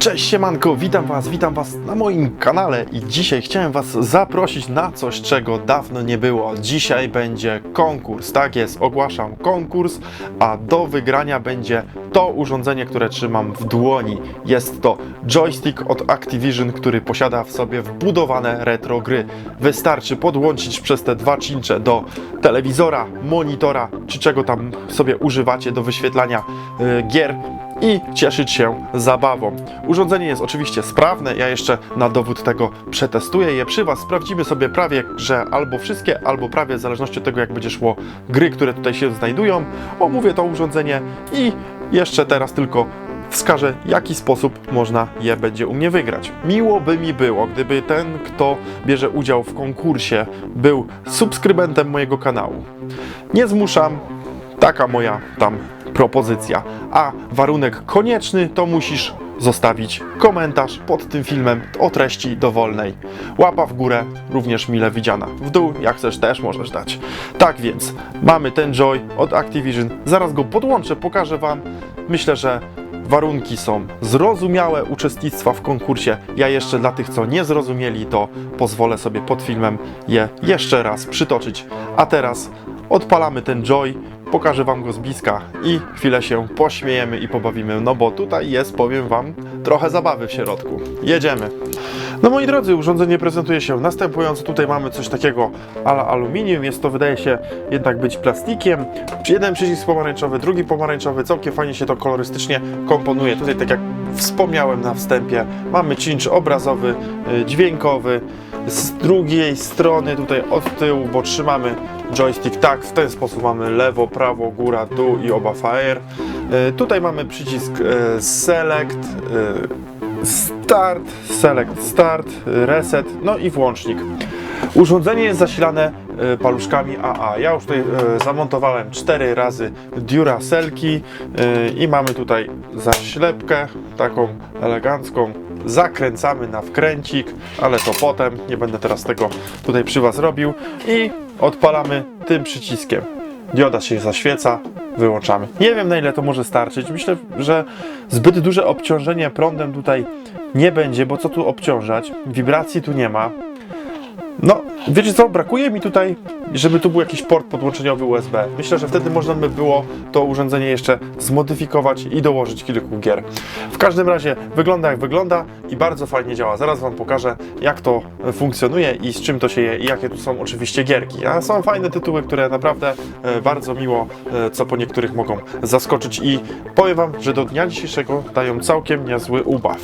Cześć siemanko, witam was, witam was na moim kanale i dzisiaj chciałem was zaprosić na coś, czego dawno nie było. Dzisiaj będzie konkurs, tak jest, ogłaszam konkurs, a do wygrania będzie to urządzenie, które trzymam w dłoni. Jest to joystick od Activision, który posiada w sobie wbudowane retro gry. Wystarczy podłączyć przez te dwa cincze do telewizora, monitora, czy czego tam sobie używacie do wyświetlania y, gier i cieszyć się zabawą. Urządzenie jest oczywiście sprawne, ja jeszcze na dowód tego przetestuję je przy Was. Sprawdzimy sobie prawie, że albo wszystkie, albo prawie, w zależności od tego jak będzie szło gry, które tutaj się znajdują. Omówię to urządzenie i jeszcze teraz tylko wskażę, jaki sposób można je będzie u mnie wygrać. Miło by mi było, gdyby ten, kto bierze udział w konkursie, był subskrybentem mojego kanału. Nie zmuszam, taka moja tam propozycja. A warunek konieczny to musisz zostawić komentarz pod tym filmem o treści dowolnej. Łapa w górę również mile widziana. W dół, jak chcesz, też możesz dać. Tak więc, mamy ten Joy od Activision. Zaraz go podłączę, pokażę Wam. Myślę, że warunki są zrozumiałe uczestnictwa w konkursie. Ja jeszcze dla tych, co nie zrozumieli, to pozwolę sobie pod filmem je jeszcze raz przytoczyć. A teraz odpalamy ten Joy, pokażę Wam go z bliska i chwilę się pośmiejemy i pobawimy, no bo tutaj jest, powiem Wam, trochę zabawy w środku. Jedziemy. No moi drodzy, urządzenie prezentuje się następująco. Tutaj mamy coś takiego ala aluminium. Jest to, wydaje się, jednak być plastikiem. Jeden przycisk pomarańczowy, drugi pomarańczowy. Całkiem fajnie się to kolorystycznie komponuje. Tutaj, tak jak wspomniałem na wstępie, mamy cinch obrazowy, y, dźwiękowy. Z drugiej strony, tutaj od tyłu, bo trzymamy joystick tak, w ten sposób mamy lewo, prawo, góra, dół i oba fire. Tutaj mamy przycisk y, select, y, start, select start, reset, no i włącznik. Urządzenie jest zasilane y, paluszkami AA. Ja już tutaj zamontowałem 4 razy Duracelki y, i mamy tutaj zaślepkę taką elegancką. Zakręcamy na wkręcik, ale to potem, nie będę teraz tego tutaj przy Was robił i odpalamy tym przyciskiem. Dioda się zaświeca, wyłączamy. Nie wiem na ile to może starczyć. Myślę, że zbyt duże obciążenie prądem tutaj nie będzie, bo co tu obciążać? Wibracji tu nie ma. No, wiecie co, brakuje mi tutaj, żeby tu był jakiś port podłączeniowy USB. Myślę, że wtedy można by było to urządzenie jeszcze zmodyfikować i dołożyć kilku gier. W każdym razie wygląda jak wygląda i bardzo fajnie działa. Zaraz Wam pokażę, jak to funkcjonuje i z czym to się je i jakie tu są oczywiście gierki. A są fajne tytuły, które naprawdę e, bardzo miło, e, co po niektórych mogą zaskoczyć i powiem Wam, że do dnia dzisiejszego dają całkiem niezły ubaw.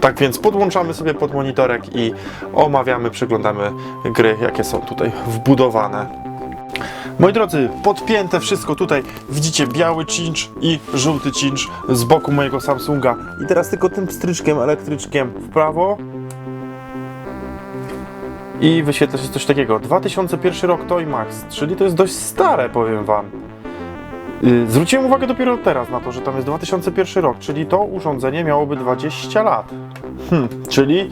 Tak więc podłączamy sobie pod monitorek i omawiamy, przyglądamy gry, jakie są tutaj wbudowane. Moi drodzy, podpięte wszystko tutaj. Widzicie biały cinch i żółty cinch z boku mojego Samsunga. I teraz tylko tym pstryczkiem elektryczkiem w prawo. I wyświetla się coś takiego. 2001 rok Toy Max, czyli to jest dość stare, powiem wam. Yy, Zwróciłem uwagę dopiero teraz na to, że tam jest 2001 rok, czyli to urządzenie miałoby 20 lat. Hmm, czyli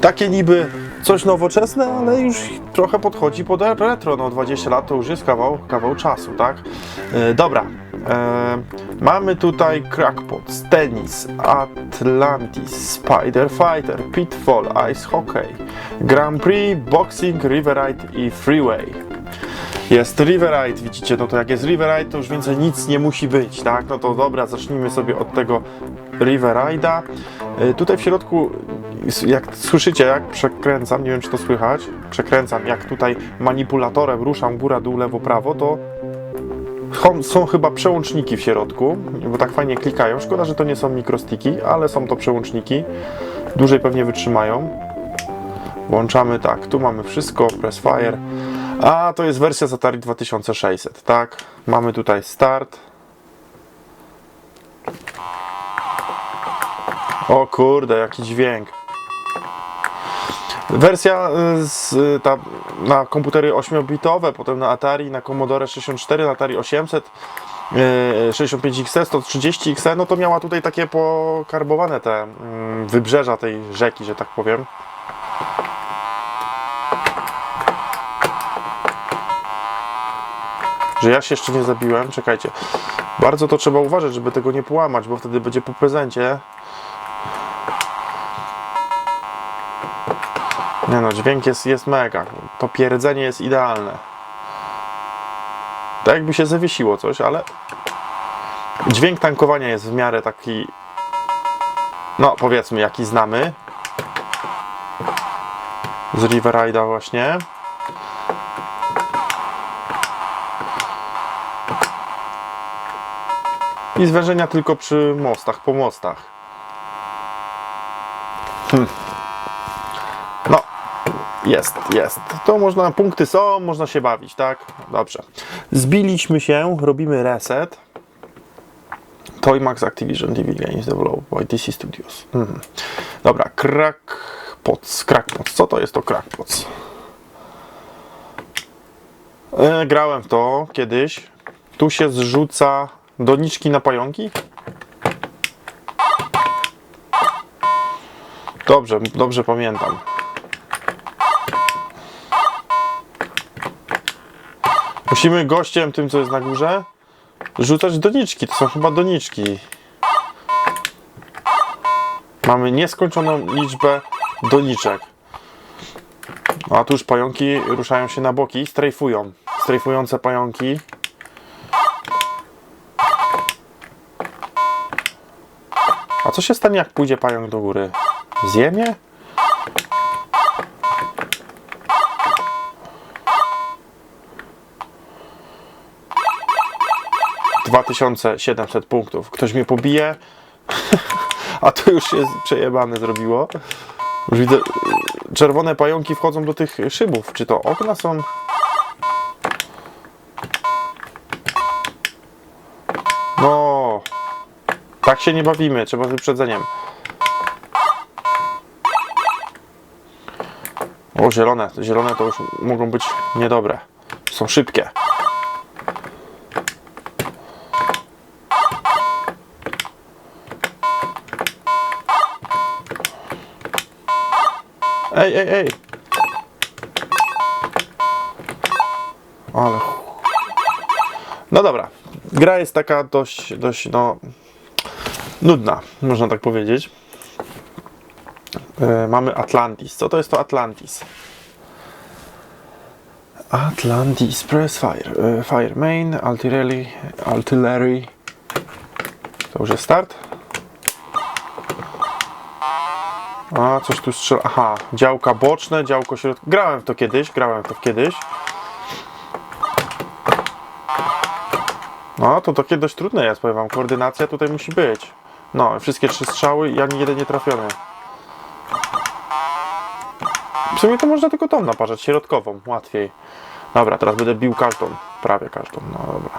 takie niby coś nowoczesne, ale już trochę podchodzi pod retro. No 20 lat to już jest kawał, kawał czasu, tak? E, dobra. E, mamy tutaj Crackpot, Tennis, Atlantis, Spider Fighter, Pitfall, Ice Hockey, Grand Prix, Boxing, River Ride i Freeway. Jest River Ride, widzicie, no to jak jest River Ride, to już więcej nic nie musi być, tak? No to dobra, zacznijmy sobie od tego River Ride'a. Y, Tutaj w środku, jak słyszycie, jak przekręcam, nie wiem czy to słychać, przekręcam, jak tutaj manipulatorem ruszam góra, dół, lewo, prawo, to są chyba przełączniki w środku, bo tak fajnie klikają. Szkoda, że to nie są mikrostiki, ale są to przełączniki. Dłużej pewnie wytrzymają. Włączamy tak, tu mamy wszystko, press fire. A to jest wersja z Atari 2600, tak? Mamy tutaj start. O kurde, jaki dźwięk. Wersja y, z, ta, na komputery 8-bitowe, potem na Atari, na Commodore 64, na Atari 800, y, 65XE, 130XE, no to miała tutaj takie pokarbowane te mm, wybrzeża tej rzeki, że tak powiem. Że ja się jeszcze nie zabiłem, czekajcie. Bardzo to trzeba uważać, żeby tego nie połamać, bo wtedy będzie po prezencie. Nie no, dźwięk jest, jest mega. To pierdzenie jest idealne. Tak jakby się zawiesiło coś, ale dźwięk tankowania jest w miarę taki, no powiedzmy, jaki znamy. Z Riverride'a właśnie. I zwężenia tylko przy mostach, po mostach. Hmm. Jest, jest. To można, punkty są, można się bawić, tak? Dobrze. Zbiliśmy się, robimy reset. Toymax Activision TV Games Developed by DC Studios. Mhm. Dobra, Crackpots. Crackpots. Co to jest to Crackpots? E, grałem w to kiedyś. Tu się zrzuca doniczki na pająki? Dobrze, dobrze pamiętam. Musimy gościem, tym co jest na górze, rzucać doniczki. To są chyba doniczki. Mamy nieskończoną liczbę doniczek. No, a tu już pająki ruszają się na boki, strajfują. Strajfujące pająki. A co się stanie, jak pójdzie pająk do góry? Zjemie? 2700 punktów. Ktoś mnie pobije, a to już się przejebane zrobiło. Już widzę, czerwone pająki wchodzą do tych szybów. Czy to okna są? No, tak się nie bawimy, trzeba z wyprzedzeniem. O, zielone, zielone to już mogą być niedobre. Są szybkie. Ej, ej, ej! Ale... No dobra. Gra jest taka dość, dość, no... Nudna, można tak powiedzieć. E, mamy Atlantis. Co to jest to Atlantis? Atlantis, press fire. E, fire main, artillery, artillery. To już jest start. A, coś tu strzela. Aha, działka boczne, działko środkowe. Grałem w to kiedyś, grałem w to kiedyś. No, to takie dość trudne jest, powiem wam. Koordynacja tutaj musi być. No, wszystkie trzy strzały i ani jeden nie trafiony. W sumie to można tylko tą naparzać, środkową, łatwiej. Dobra, teraz będę bił każdą, prawie każdą, no dobra.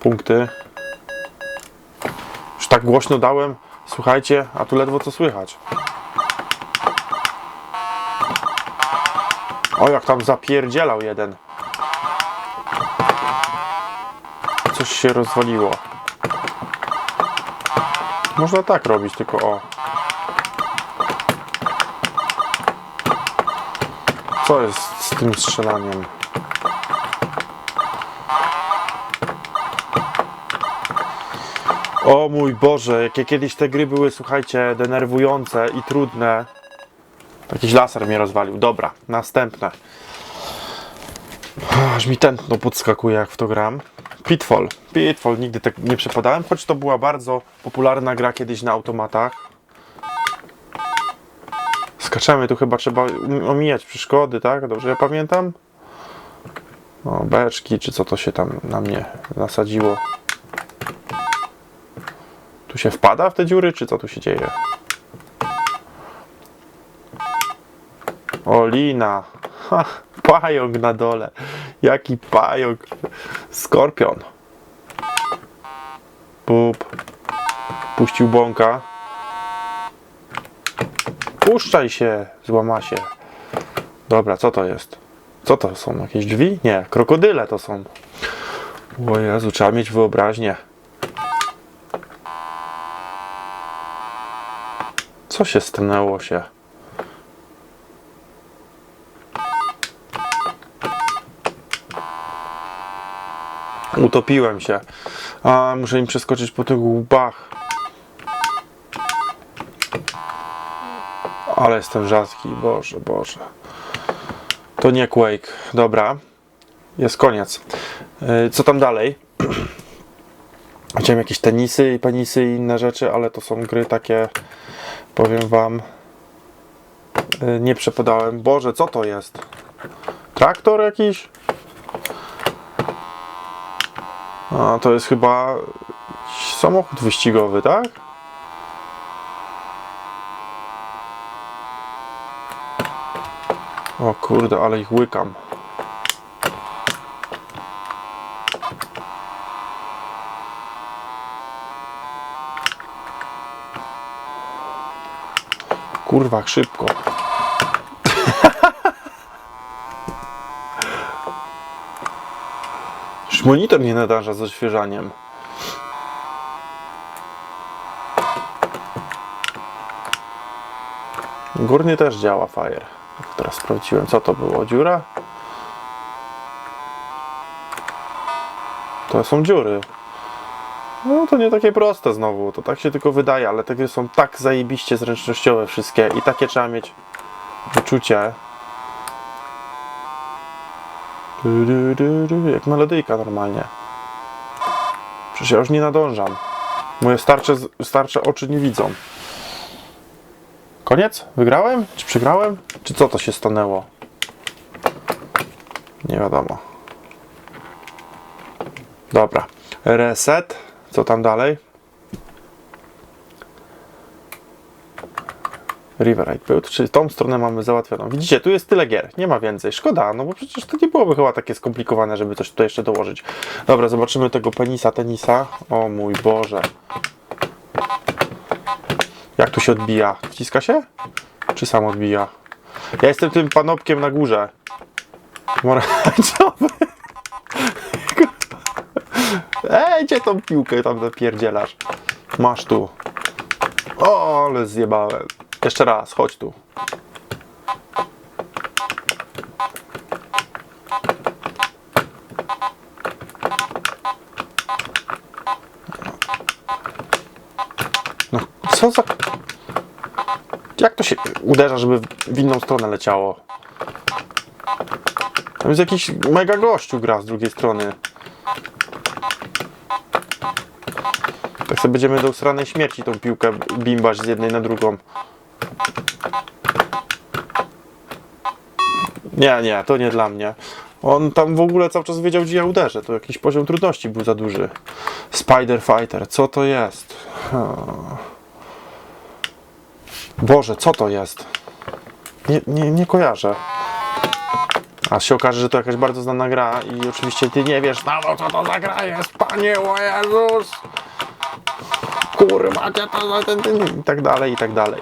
Punkty. Tak głośno dałem, słuchajcie, a tu ledwo co słychać. O, jak tam zapierdzielał jeden. Coś się rozwaliło. Można tak robić, tylko o. Co jest z tym strzelaniem? O mój Boże, jakie kiedyś te gry były, słuchajcie, denerwujące i trudne. Jakiś laser mnie rozwalił. Dobra, następne. Aż mi tętno podskakuje, jak w to gram. Pitfall. Pitfall, nigdy tak nie przepadałem, choć to była bardzo popularna gra kiedyś na automatach. Skaczemy, tu chyba trzeba omijać przeszkody, tak? Dobrze ja pamiętam? O, beczki, czy co to się tam na mnie nasadziło. Tu się wpada w te dziury, czy co tu się dzieje? O, lina. Ha, pająk na dole. Jaki pająk. Skorpion. Pup. Puścił bąka. Puszczaj się, złama się. Dobra, co to jest? Co to są? Jakieś drzwi? Nie, krokodyle to są. O Jezu, trzeba mieć wyobraźnię. Co się stanęło się? Utopiłem się. A, muszę im przeskoczyć po tych łbach. Ale jestem rzadki, Boże, Boże. To nie Quake. Dobra. Jest koniec. Yy, Co tam dalej? Chciałem jakieś tenisy i penisy i inne rzeczy, ale to są gry takie, powiem wam, yy, nie przepodałem. Boże, co to jest? Traktor jakiś? A, to jest chyba samochód wyścigowy, tak? O kurde, ale ich łykam. Kurwa, szybko. Monitor nie nadąża z odświeżaniem. Górny też działa Fire. Teraz sprawdziłem, co to było. Dziura? To są dziury. No to nie takie proste znowu, to tak się tylko wydaje, ale te gry są tak zajebiście zręcznościowe wszystkie i takie trzeba mieć wyczucie. Jak melodyjka normalnie. Przecież ja już nie nadążam. Moje starcze, starcze oczy nie widzą. Koniec? Wygrałem? Czy przegrałem? Czy co to się stanęło? Nie wiadomo. Dobra. Reset. Co tam dalej? Riverite Build, czyli tą stronę mamy załatwioną. Widzicie, tu jest tyle gier, nie ma więcej. Szkoda, no bo przecież to nie byłoby chyba takie skomplikowane, żeby coś tutaj jeszcze dołożyć. Dobra, zobaczymy tego penisa, tenisa. O mój Boże. Jak tu się odbija? Wciska się? Czy sam odbija? Ja jestem tym panopkiem na górze. Pomarańczowy. Ej, gdzie tą piłkę tam napierdzielasz? Masz tu. O, ale zjebałem. Jeszcze raz, chodź tu. No, co za... Jak to się uderza, żeby w inną stronę leciało? Tam jest jakiś mega gościu gra z drugiej strony. Sobie będziemy do usranej śmierci tą piłkę bimbać z jednej na drugą. Nie, nie, to nie dla mnie. On tam w ogóle cały czas wiedział, gdzie ja uderzę. To jakiś poziom trudności był za duży. Spider Fighter, co to jest? Boże, co to jest? Nie, nie, nie kojarzę. A się okaże, że to jakaś bardzo znana gra i oczywiście ty nie wiesz, no co to za gra jest, panie, o Jezus! Kurwa, ten, i tak dalej, i tak dalej.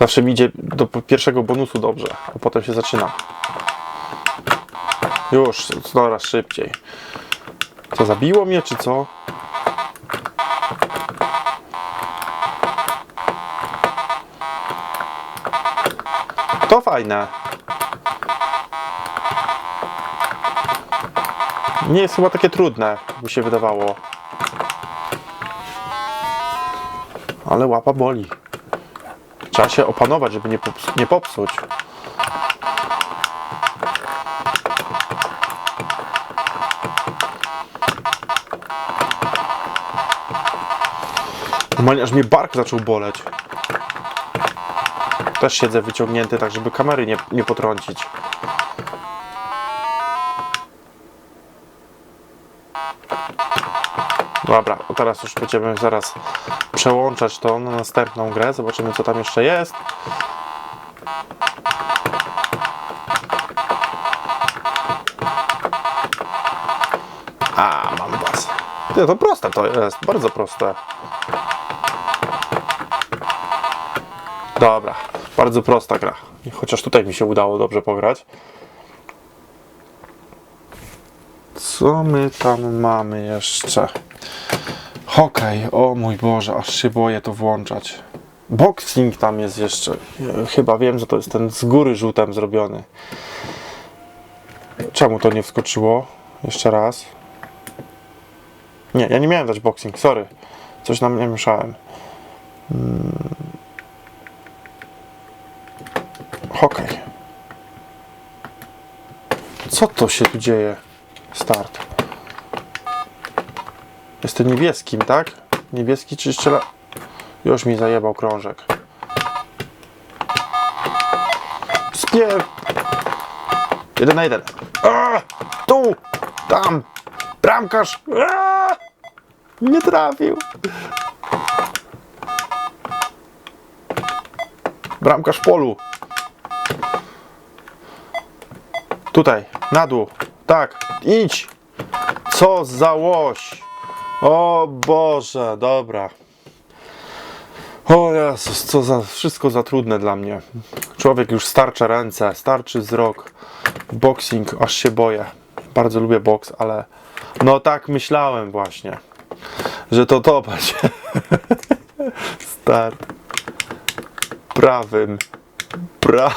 Zawsze mi idzie do pierwszego bonusu dobrze, a potem się zaczyna. Już, coraz szybciej. Co, zabiło mnie, czy co? To fajne. Nie jest chyba takie trudne, mi się wydawało. Ale łapa boli. Trzeba się opanować, żeby nie, nie popsuć. Normalnie aż mnie bark zaczął boleć. Też siedzę wyciągnięty, tak żeby kamery nie, nie potrącić. Dobra, teraz już będziemy zaraz przełączać to na następną grę. Zobaczymy, co tam jeszcze jest. A, mam was. Nie, to proste to jest, bardzo proste. Dobra, bardzo prosta gra. Chociaż tutaj mi się udało dobrze pograć. Co my tam mamy jeszcze? Hokej, o mój Boże, aż się boję to włączać. Boxing tam jest jeszcze. Chyba wiem, że to jest ten z góry żółtem zrobiony. Czemu to nie wskoczyło? Jeszcze raz. Nie, ja nie miałem dać boxing, sorry. Coś nam nie mieszałem. Mm. Hokej. Co to się tu dzieje? Start. Jest to niebieskim, tak? Niebieski czy strzela... Już mi zajebał krążek. Spier... Jeden na jeden. A! Tu! Tam! Bramkarz! A! Nie trafił. Bramkarz w polu. Tutaj, na dół. Tak, idź. Co za łoś. O Boże, dobra. O Jezus, co za, wszystko za trudne dla mnie. Człowiek już starcze ręce, starczy wzrok. Boxing, aż się boję. Bardzo lubię boks, ale no tak myślałem właśnie, że to to będzie. Start. Prawym. Pra...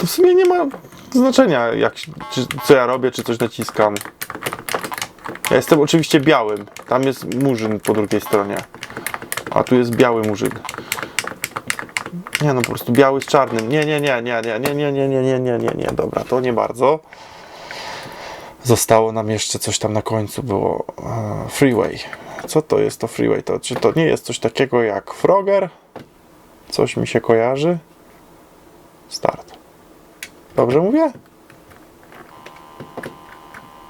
To w sumie nie ma znaczenia, jak, czy, co ja robię, czy coś naciskam. Ja jestem oczywiście białym. Tam jest murzyn po drugiej stronie. A tu jest biały murzyn. Nie no, po prostu biały z czarnym. Nie, nie, nie, nie, nie, nie, nie, nie, nie, nie, nie, nie, nie. Dobra, to nie bardzo. Zostało nam jeszcze coś tam na końcu było. e, Freeway. Co to jest to freeway? To, czy to nie jest coś takiego jak Frogger? Coś mi się kojarzy? Dobrze mówię?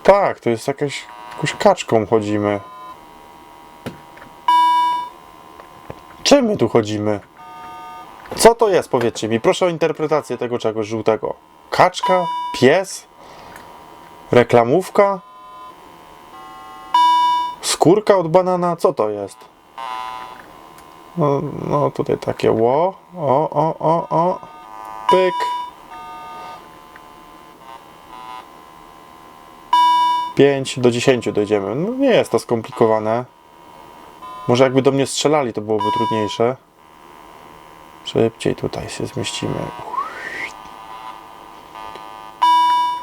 Tak, to jest jakaś, jakąś kaczką chodzimy. Czym my tu chodzimy? Co to jest, powiedzcie mi? Proszę o interpretację tego czegoś żółtego. Kaczka? Pies? Reklamówka? Skórka od banana? Co to jest? No, no tutaj takie ło. O, o, o, o. Pyk. Pięć do dziesięciu dojdziemy. No nie jest to skomplikowane. Może jakby do mnie strzelali, to byłoby trudniejsze. Szybciej tutaj się zmieścimy.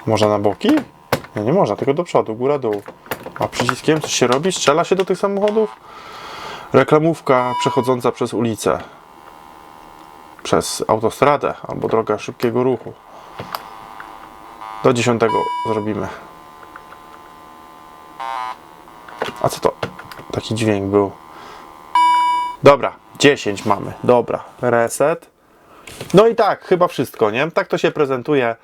Można na boki? Nie, nie można, tylko do przodu, góra, dół. A przyciskiem coś się robi? Strzela się do tych samochodów? Reklamówka przechodząca przez ulicę. Przez autostradę albo drogę szybkiego ruchu. Do dziesiątego zrobimy. A co to? Taki dźwięk był. Dobra, 10 mamy. Dobra, reset. No i tak, chyba wszystko, nie? Tak to się prezentuje.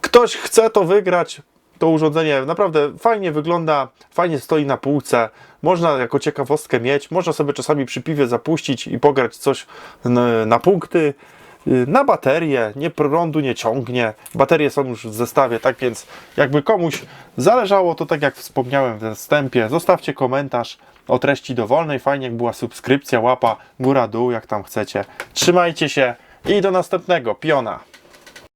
Ktoś chce to wygrać, to urządzenie naprawdę fajnie wygląda, fajnie stoi na półce. Można jako ciekawostkę mieć, można sobie czasami przy piwie zapuścić i pograć coś na punkty. Y, Na baterię, nie prądu nie ciągnie. Baterie są już w zestawie, tak więc jakby komuś zależało, to tak jak wspomniałem w wstępie, zostawcie komentarz o treści dowolnej. Fajnie jak była subskrypcja, łapa, góra, dół, jak tam chcecie. Trzymajcie się i do następnego. Piona.